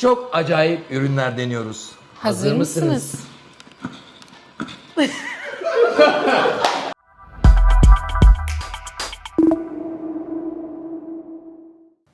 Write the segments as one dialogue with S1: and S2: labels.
S1: çok acayip ürünler deniyoruz.
S2: Hazır, mısınız?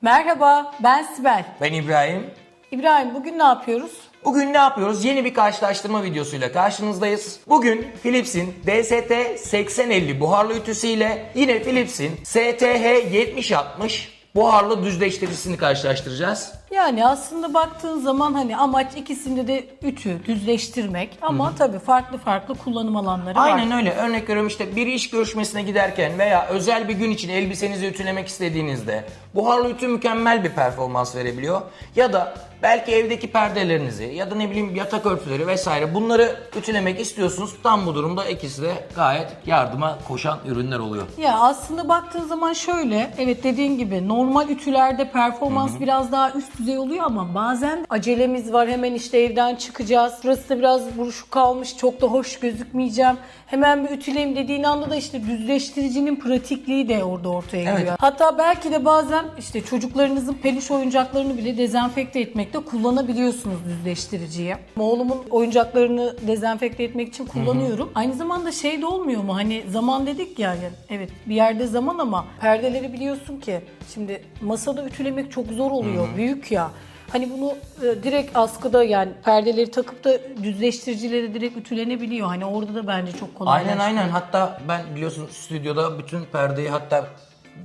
S2: Merhaba, ben Sibel.
S1: Ben İbrahim.
S2: İbrahim bugün ne yapıyoruz?
S1: Bugün ne yapıyoruz? Yeni bir karşılaştırma videosuyla karşınızdayız. Bugün Philips'in DST 8050 buharlı ütüsüyle yine Philips'in STH 7060 buharlı düzleştiricisini karşılaştıracağız.
S2: Yani aslında baktığın zaman hani amaç ikisinde de ütü, düzleştirmek ama tabii farklı farklı kullanım alanları var.
S1: Aynen öyle. Örnek veriyorum işte bir iş görüşmesine giderken veya özel bir gün için elbisenizi ütülemek istediğinizde buharlı ütü mükemmel bir performans verebiliyor. Ya da belki evdeki perdelerinizi ya da ne bileyim yatak örtüleri vesaire bunları ütülemek istiyorsunuz. Tam bu durumda ikisi de gayet yardıma koşan ürünler oluyor.
S2: Ya aslında baktığın zaman şöyle, evet dediğin gibi normal ütülerde performans biraz daha üst düzey oluyor ama bazen acelemiz var hemen işte evden çıkacağız. Burası da biraz buruşuk kalmış, çok da hoş gözükmeyeceğim. Hemen bir ütüleyeyim dediğin anda da işte düzleştiricinin pratikliği de orada ortaya
S1: Evet.
S2: giriyor. Hatta belki de bazen işte çocuklarınızın peluş oyuncaklarını bile dezenfekte etmekte kullanabiliyorsunuz düzleştiriciyi. Oğlumun oyuncaklarını dezenfekte etmek için kullanıyorum. Aynı zamanda şey de olmuyor mu? Hani zaman dedik ya, yani evet bir yerde zaman ama perdeleri biliyorsun ki şimdi masada ütülemek çok zor oluyor. Büyük ya. Hani bunu e, direkt askıda yani perdeleri takıp da düzleştiricileri direkt ütülenebiliyor. Hani orada da bence çok kolaylaştı.
S1: Aynen aynen. Hatta ben biliyorsun stüdyoda bütün perdeyi hatta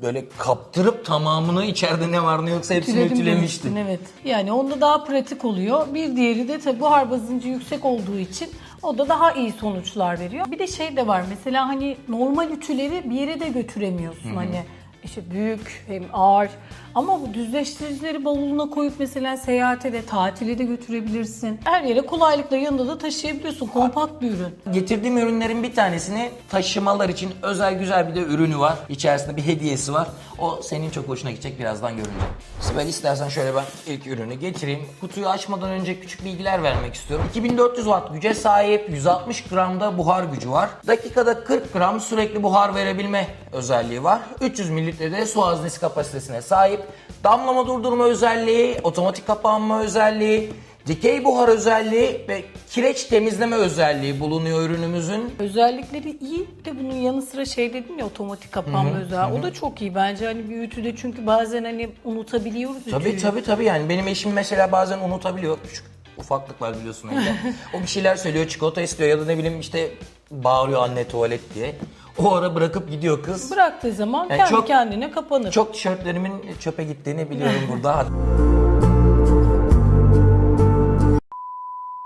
S1: böyle kaptırıp tamamını içeride ne var ne yoksa hepsini
S2: Ütüledim
S1: ütülemiştim.
S2: demiştin, evet. Yani onda daha pratik oluyor. Bir diğeri de tabii buhar basıncı yüksek olduğu için o da daha iyi sonuçlar veriyor. Bir de şey de var mesela hani normal ütüleri bir yere de götüremiyorsun hani işte büyük hem ağır ama bu düzleştiricileri bavuluna koyup mesela seyahate de tatile de götürebilirsin. Her yere kolaylıkla yanında da taşıyabiliyorsun. Kompakt bir ürün.
S1: Getirdiğim ürünlerin bir tanesini taşımalar için özel güzel bir de ürünü var. İçerisinde bir hediyesi var. O senin çok hoşuna gidecek birazdan görünce. Sibel istersen şöyle ben ilk ürünü getireyim. Kutuyu açmadan önce küçük bilgiler vermek istiyorum. 2400 watt güce sahip 160 gramda buhar gücü var. Dakikada 40 gram sürekli buhar verebilme özelliği var. 300 mililitrede su haznesi kapasitesine sahip. Damlama durdurma özelliği, otomatik kapanma özelliği, Dikey buhar özelliği ve kireç temizleme özelliği bulunuyor ürünümüzün.
S2: Özellikleri iyi. De bunun yanı sıra şey dedin ya otomatik kapanma özelliği. O da çok iyi bence hani bir ütüde çünkü bazen hani unutabiliyoruz
S1: Tabii
S2: ütüyü.
S1: tabii tabii yani benim eşim mesela bazen unutabiliyor. Küçük ufaklıklar biliyorsun evde. o bir şeyler söylüyor, çikolata istiyor ya da ne bileyim işte bağırıyor anne tuvalet diye. O ara bırakıp gidiyor kız.
S2: Bıraktığı zaman
S1: Yani
S2: kendi
S1: çok-
S2: kendine kapanır.
S1: Çok tişörtlerimin çöpe gittiğini biliyorum burada.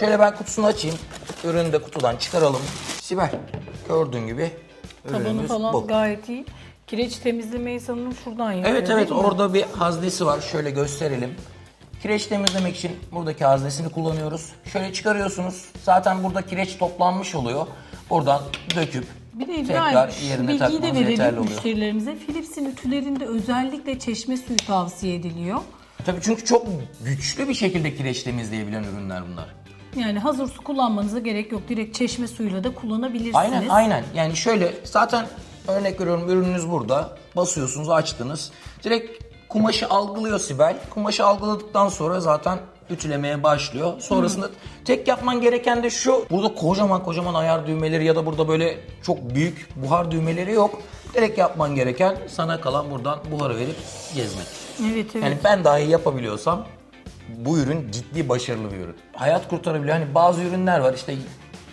S1: Şöyle ben kutusunu açayım. Ürünü de kutudan çıkaralım. Sibel gördüğün gibi
S2: Tabanı
S1: ürünümüz
S2: falan
S1: bu.
S2: gayet iyi. Kireç temizlemeyi sanırım şuradan yapıyor.
S1: Evet evet
S2: değil mi?
S1: orada bir haznesi var. Şöyle gösterelim. Kireç temizlemek için buradaki haznesini kullanıyoruz. Şöyle çıkarıyorsunuz. Zaten burada kireç toplanmış oluyor. Buradan döküp
S2: Bir de
S1: tekrar
S2: İbrahim şu bilgiyi de verelim müşterilerimize. Philips'in ütülerinde özellikle çeşme suyu tavsiye ediliyor.
S1: Tabii çünkü çok güçlü bir şekilde kireç temizleyebilen ürünler bunlar.
S2: Yani hazır su kullanmanıza gerek yok. Direkt çeşme suyuyla da kullanabilirsiniz.
S1: Aynen aynen. Yani şöyle zaten örnek veriyorum ürününüz burada. Basıyorsunuz açtınız. Direkt kumaşı algılıyor Sibel. Kumaşı algıladıktan sonra zaten ütülemeye başlıyor. Sonrasında tek yapman gereken de şu. Burada kocaman kocaman ayar düğmeleri ya da burada böyle çok büyük buhar düğmeleri yok. Direkt yapman gereken sana kalan buradan buharı verip gezmek.
S2: Evet evet.
S1: Yani ben dahi yapabiliyorsam bu ürün ciddi başarılı bir ürün. Hayat kurtarabiliyor. Hani bazı ürünler var işte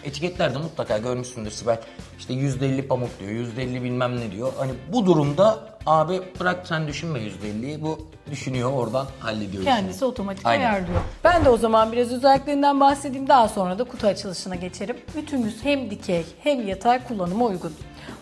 S1: etiketlerde mutlaka görmüşsündür Sibel. İşte %50 pamuk diyor, %50 bilmem ne diyor. Hani bu durumda abi bırak sen düşünme %50'yi bu düşünüyor oradan hallediyor. işini.
S2: Kendisi otomatik
S1: Aynen.
S2: ayarlıyor. Ben de o zaman biraz özelliklerinden bahsedeyim. Daha sonra da kutu açılışına geçerim. Ütümüz hem dikey hem yatay kullanıma uygun.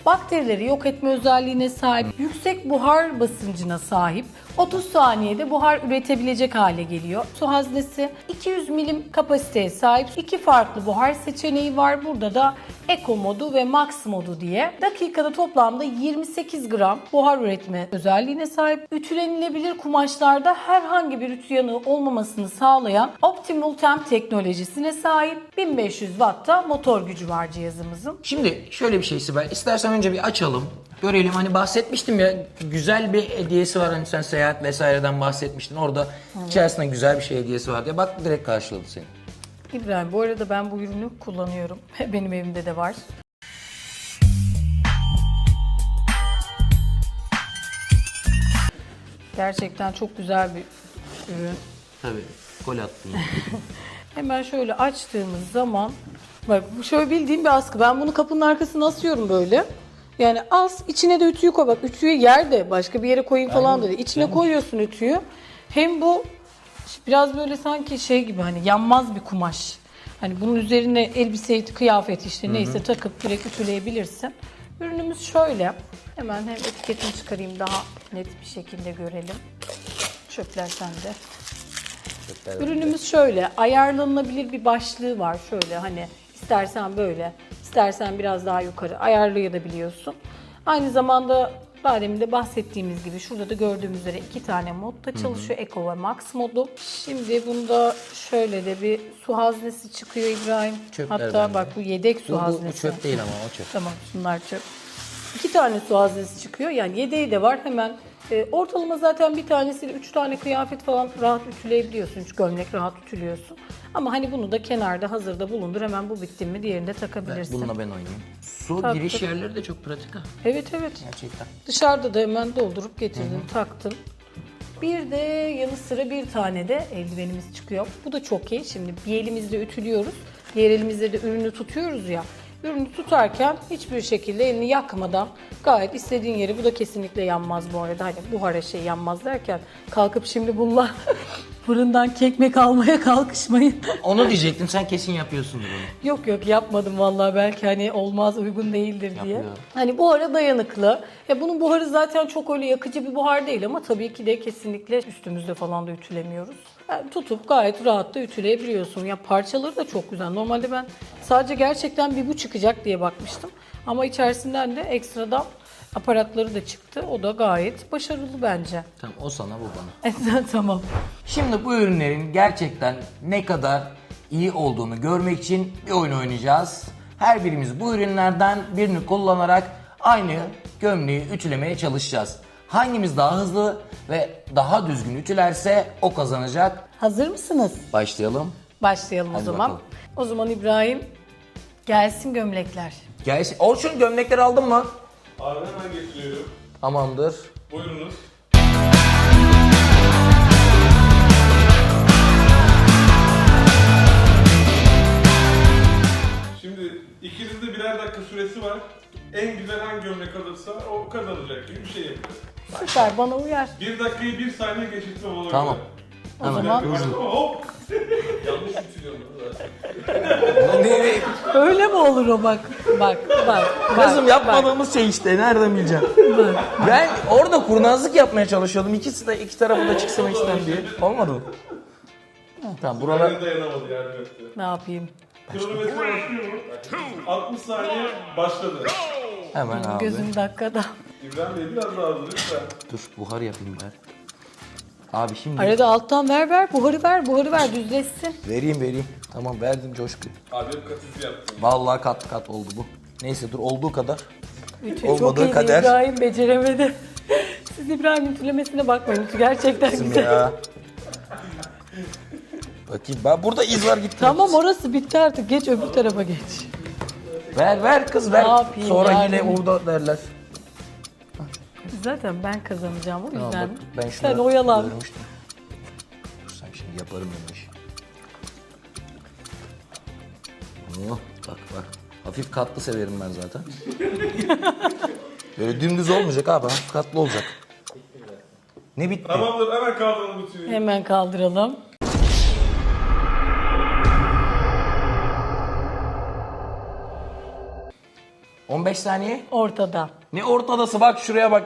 S2: Bakterileri yok etme özelliğine sahip, yüksek buhar basıncına sahip, 30 saniyede buhar üretebilecek hale geliyor. Su haznesi 200 milim kapasiteye sahip. iki farklı buhar seçeneği var. Burada da Eco modu ve Max modu diye. Dakikada toplamda 28 gram buhar üretme özelliğine sahip. Ütülenilebilir kumaşlarda herhangi bir ütü yanığı olmamasını sağlayan Optimal Temp teknolojisine sahip 1500 Watt'ta motor gücü var cihazımızın.
S1: Şimdi şöyle bir şey Sibel. İstersen önce bir açalım. görelim. Hani bahsetmiştim ya güzel bir hediyesi var. Hani sen seyahat vesaireden bahsetmiştin. Orada içerisinde güzel bir şey hediyesi var diye. Bak direkt karşıladı seni.
S2: İbrahim bu arada ben bu ürünü kullanıyorum. Benim evimde de var. Gerçekten çok güzel bir ürün.
S1: Tabii. Gol attın.
S2: Hemen şöyle açtığımız zaman bak bu şöyle bildiğim bir askı. Ben bunu kapının arkasına asıyorum böyle. Yani as içine de ütüyü koy. Bak ütüyü yerde başka bir yere koyayım falan değil. İçine koyuyorsun ütüyü. Hem bu biraz böyle sanki şey gibi hani yanmaz bir kumaş. Hani bunun üzerine elbise, kıyafet işte neyse takıp direkt ütüleyebilirsin. Ürünümüz şöyle. Hemen hem etiketini çıkarayım daha net bir şekilde görelim. Çöpler sende. Ürünümüz şöyle, ayarlanabilir bir başlığı var şöyle hani istersen böyle, istersen biraz daha yukarı ayarlayabiliyorsun. Aynı zamanda daha demin de bahsettiğimiz gibi şurada da gördüğümüz üzere iki tane modda çalışıyor. Eco ve Max modu. Şimdi bunda şöyle de bir su haznesi çıkıyor İbrahim.
S1: Çöpler
S2: Hatta
S1: bende.
S2: bak bu yedek su
S1: Bu, bu, bu
S2: haznesi.
S1: çöp değil ama o çöp.
S2: Tamam bunlar çöp. İki tane su haznesi çıkıyor. Yani yedeği de var. Hemen e, ortalama zaten bir tanesiyle üç tane kıyafet falan rahat ütüleyebiliyorsun. Üç gömlek rahat ütülüyorsun. Ama hani bunu da kenarda hazırda bulundur. Hemen bu bitti mi diğerini de takabilirsin.
S1: Bununla ben oynayayım. Su
S2: Tabii,
S1: giriş
S2: tabii.
S1: yerleri de çok pratik ha.
S2: Evet evet.
S1: Gerçekten.
S2: Dışarıda da hemen doldurup getirdin, taktın. Bir de yanı sıra bir tane de eldivenimiz çıkıyor. Bu da çok iyi. Şimdi bir elimizle ütülüyoruz. Diğer elimizle de ürünü tutuyoruz ya. Ürünü tutarken hiçbir şekilde elini yakmadan gayet istediğin yeri bu da kesinlikle yanmaz bu arada. Hani buhara şey yanmaz derken kalkıp şimdi bununla fırından kekmek almaya kalkışmayın.
S1: Onu diyecektim sen kesin yapıyorsundur onu.
S2: Yok yok yapmadım vallahi belki hani olmaz uygun değildir diye.
S1: Yapıyor.
S2: Hani buhara dayanıklı. Ya bunun buharı zaten çok öyle yakıcı bir buhar değil ama tabii ki de kesinlikle üstümüzde falan da ütülemiyoruz. Yani tutup gayet rahat da ütüleyebiliyorsun. Ya parçaları da çok güzel. Normalde ben sadece gerçekten bir bu çıkacak diye bakmıştım. Ama içerisinden de ekstradan aparatları da çıktı. O da gayet başarılı bence.
S1: Tamam o sana bu bana.
S2: tamam.
S1: Şimdi bu ürünlerin gerçekten ne kadar iyi olduğunu görmek için bir oyun oynayacağız. Her birimiz bu ürünlerden birini kullanarak aynı gömleği ütülemeye çalışacağız. Hangimiz daha hızlı ve daha düzgün ütülerse o kazanacak.
S2: Hazır mısınız?
S1: Başlayalım.
S2: Başlayalım o
S1: Hadi
S2: zaman.
S1: bakalım.
S2: O zaman İbrahim gelsin gömlekler.
S1: Gelsin. Orçun gömlekleri aldın mı?
S3: Abi hemen getiriyorum.
S1: Tamamdır.
S3: Buyurunuz. Şimdi ikinizde birer dakika süresi var. En güzel hangi gömlek alırsa o kazanacak gibi bir şey yapacağız.
S2: Süper bana uyar.
S3: Bir dakikayı bir saniye geçirtmem ona
S1: Tamam.
S2: O
S1: Hemen.
S2: zaman
S3: göre. Hop! Yanlış bitiriyorum zaten.
S2: öyle mi olur o bak. Bak bak.
S1: Kızım
S2: bak,
S1: yapmadığımız şey işte nereden bileceğim?
S2: Bak.
S1: ben orada kurnazlık yapmaya çalışıyordum. İkisi de iki tarafı da çıksın içten diye. Olmadı mı? Tamam buralar
S3: Bana dayanamadı yardım etti.
S2: Ne yapayım?
S3: Kronometre başlıyor mu? 60 saniye başladı.
S1: Hemen abi.
S2: Gözüm dakikada.
S3: İbrahim Bey biraz daha hızlı lütfen.
S1: Dur buhar yapayım ben. Abi şimdi
S2: Arada alttan ver ver. Buharı ver. Buharı ver. Düzleşsin.
S1: vereyim vereyim. Tamam verdim coşku.
S3: Abi hep katizi yaptım.
S1: Vallahi kat kat oldu bu. Neyse dur olduğu kadar.
S2: Ütü
S1: Olmadığı
S2: çok iyiydi.
S1: kader.
S2: İbrahim beceremedi. Siz İbrahim ütülemesine bakmayın. Ütü gerçekten
S1: Kızım
S2: güzel.
S1: ya. Bakayım ben burada iz var gitti.
S2: Tamam orası bitti artık. Geç öbür tarafa geç.
S1: Ver ver kız ver.
S2: Ne yapayım
S1: Sonra
S2: yani?
S1: yine orada derler.
S2: Zaten ben kazanacağım o
S1: Tamam,
S2: yüzden.
S1: bak, ben şunu
S2: Sen oyalan.
S1: görmüştüm. Dur sen şimdi yaparım ben bu işi. Oh, bak bak. Hafif katlı severim ben zaten. Böyle dümdüz olmayacak abi. Hafif katlı olacak. Ne bitti?
S3: Tamamdır hemen kaldırın bütünü.
S2: Hemen kaldıralım.
S1: 15 saniye.
S2: Ortada.
S1: Ne ortadası bak şuraya bak.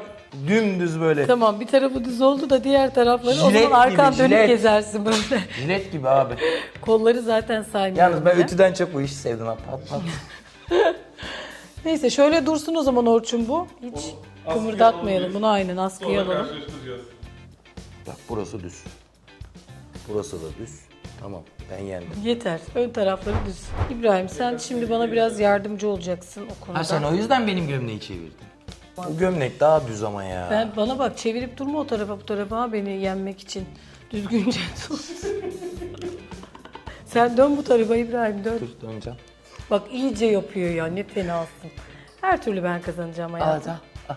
S1: Dümdüz böyle.
S2: Tamam bir tarafı düz oldu da diğer tarafları o
S1: Jilet
S2: zaman arkan
S1: gibi,
S2: dönüp
S1: jilet.
S2: gezersin böyle.
S1: Jilet gibi abi.
S2: Kolları zaten saymıyorum.
S1: Yalnız ben
S2: bile.
S1: ütüden çok bu işi sevdim abi. Pat pat.
S2: Neyse şöyle dursun o zaman Orçun bu. Hiç kımırdatmayalım bunu aynen askıya
S3: Sonra
S2: alalım.
S3: karşılaştıracağız.
S1: Bak burası düz. Burası da düz. Tamam ben yendim.
S2: Yeter. Ön tarafları düz. İbrahim sen şimdi bana biraz yardımcı olacaksın o konuda.
S1: Ha sen o yüzden benim gömleği çevirdin. Bu gömlek daha düz ama ya.
S2: Ben bana bak çevirip durma o tarafa bu tarafa ha, beni yenmek için. Düzgünce tut. Sen dön bu tarafa İbrahim dön.
S1: Dur döneceğim.
S2: Bak iyice yapıyor ya ne fenasın. Her türlü ben kazanacağım hayatım.
S1: Al, al.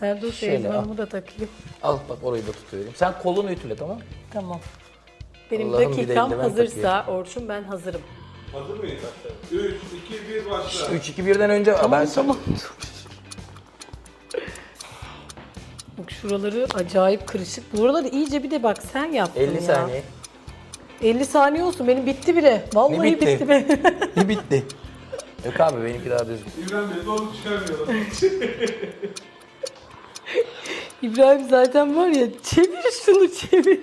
S2: Sen dur şu
S1: Şöyle
S2: eldivenimi da takayım.
S1: Al bak orayı da tutuyorum. Sen kolunu ütüle tamam mı?
S2: Tamam. Benim
S1: Allah'ım bir de
S2: dakikam
S1: eldiven
S2: hazırsa Orçun ben hazırım.
S3: Hazır mıyız? 3, 2, 1 başla.
S1: 3 2 1'den önce ben
S2: tamam. Bak şuraları acayip kırışık. Buraları iyice bir de bak sen yaptın
S1: 50
S2: ya.
S1: saniye.
S2: 50 saniye olsun benim bitti bile. Vallahi
S1: Ne bitti?
S2: bitti be.
S1: Bir bitti. Yok abi benimki daha düz.
S3: İbrahim Bey zorluk çıkarmayalım.
S2: İbrahim zaten var ya çevir şunu çevir.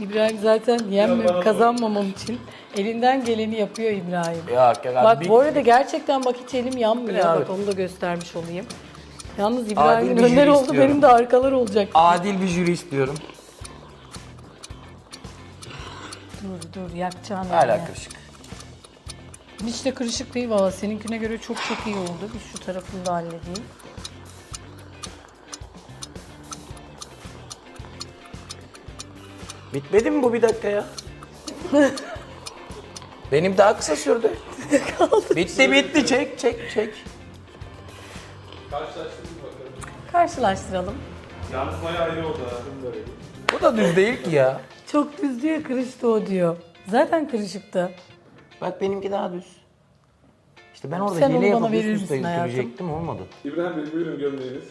S2: İbrahim zaten yenmem, kazanmamam için elinden geleni yapıyor İbrahim.
S1: Yok abi.
S2: Bak
S1: bir-
S2: bu arada gerçekten bak hiç elim yanmıyor.
S1: Abi?
S2: Bak onu da göstermiş olayım. Yalnız İbrahim'in
S1: bir
S2: önler
S1: jüri
S2: oldu
S1: istiyorum.
S2: benim de arkalar olacak.
S1: Adil bir jüri istiyorum.
S2: Dur dur yakacağım.
S1: Hala
S2: yani.
S1: kırışık.
S2: Hiç de kırışık değil valla. Seninkine göre çok çok iyi oldu. Bir şu tarafını da halledeyim.
S1: Bitmedi mi bu bir dakika ya? Benim daha kısa sürdü. bitti bitti çek çek çek.
S3: Karşılaştırdık bakalım.
S2: Karşılaştıralım.
S3: Yalnız bayağı iyi oldu ha.
S1: Bu da düz değil ki ya.
S2: Çok düz diyor kırıştı o diyor. Zaten kırışıktı.
S1: Bak benimki daha düz. İşte ben orada
S2: Sen
S1: hile
S2: onu bana
S1: yapıp
S2: verir
S1: üst üste
S2: misin hayatım?
S1: götürecektim olmadı.
S3: İbrahim Bey buyurun gömleğiniz.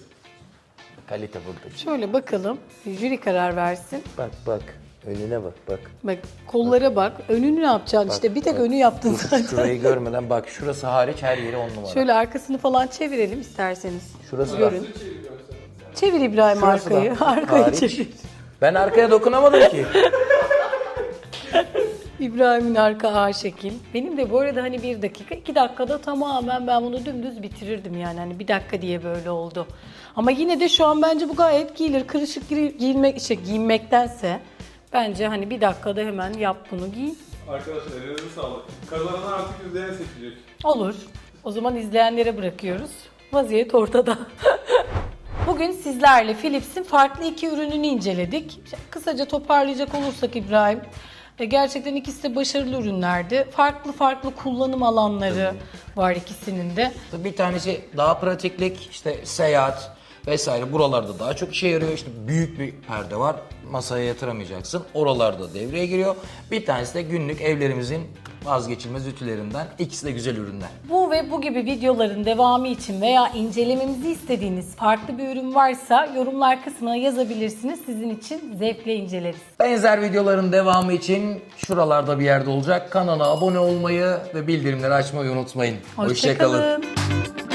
S1: Kalite burada.
S2: Şöyle bakalım. Jüri karar versin.
S1: Bak bak. Önüne bak bak.
S2: Bak kollara bak. Önünü ne yapacaksın işte. Bir tek
S1: bak.
S2: önü yaptın zaten.
S1: Şurayı görmeden bak şurası hariç her yeri on numara.
S2: Şöyle arkasını falan çevirelim isterseniz.
S1: Şurası da.
S2: Görün. Çevir İbrahim
S1: Şurası da.
S2: arkayı. Arkayı
S1: Hariç.
S2: çevir.
S1: Ben arkaya dokunamadım ki.
S2: İbrahim'in arka A şekil. Benim de bu arada hani bir dakika, iki dakikada tamamen ben bunu dümdüz bitirirdim yani. Hani bir dakika diye böyle oldu. Ama yine de şu an bence bu gayet giyilir. Kırışık gi- giyinmek, işte giyinmektense bence hani bir dakikada hemen yap bunu giy.
S3: Arkadaşlar elinize sağlık. Kazananı artık izleyen seçecek.
S2: Olur. O zaman izleyenlere bırakıyoruz. Vaziyet ortada. Bugün sizlerle Philips'in farklı iki ürününü inceledik. Kısaca toparlayacak olursak İbrahim, e, gerçekten ikisi de başarılı ürünlerdi. Farklı farklı kullanım alanları var ikisinin de.
S1: Bir tanesi daha pratiklik, işte seyahat vesaire buralarda daha çok işe yarıyor. İşte büyük bir perde var, masaya yatıramayacaksın. Oralarda devreye giriyor. Bir tanesi de günlük evlerimizin vazgeçilmez ütülerinden. İkisi de güzel ürünler.
S2: Bu ve bu gibi videoların devamı için veya incelememizi istediğiniz farklı bir ürün varsa yorumlar kısmına yazabilirsiniz. Sizin için zevkle inceleriz.
S1: Benzer videoların devamı için şuralarda bir yerde olacak. Kanala abone olmayı ve bildirimleri açmayı unutmayın. Hoşçakalın.
S2: Hoşçakalın.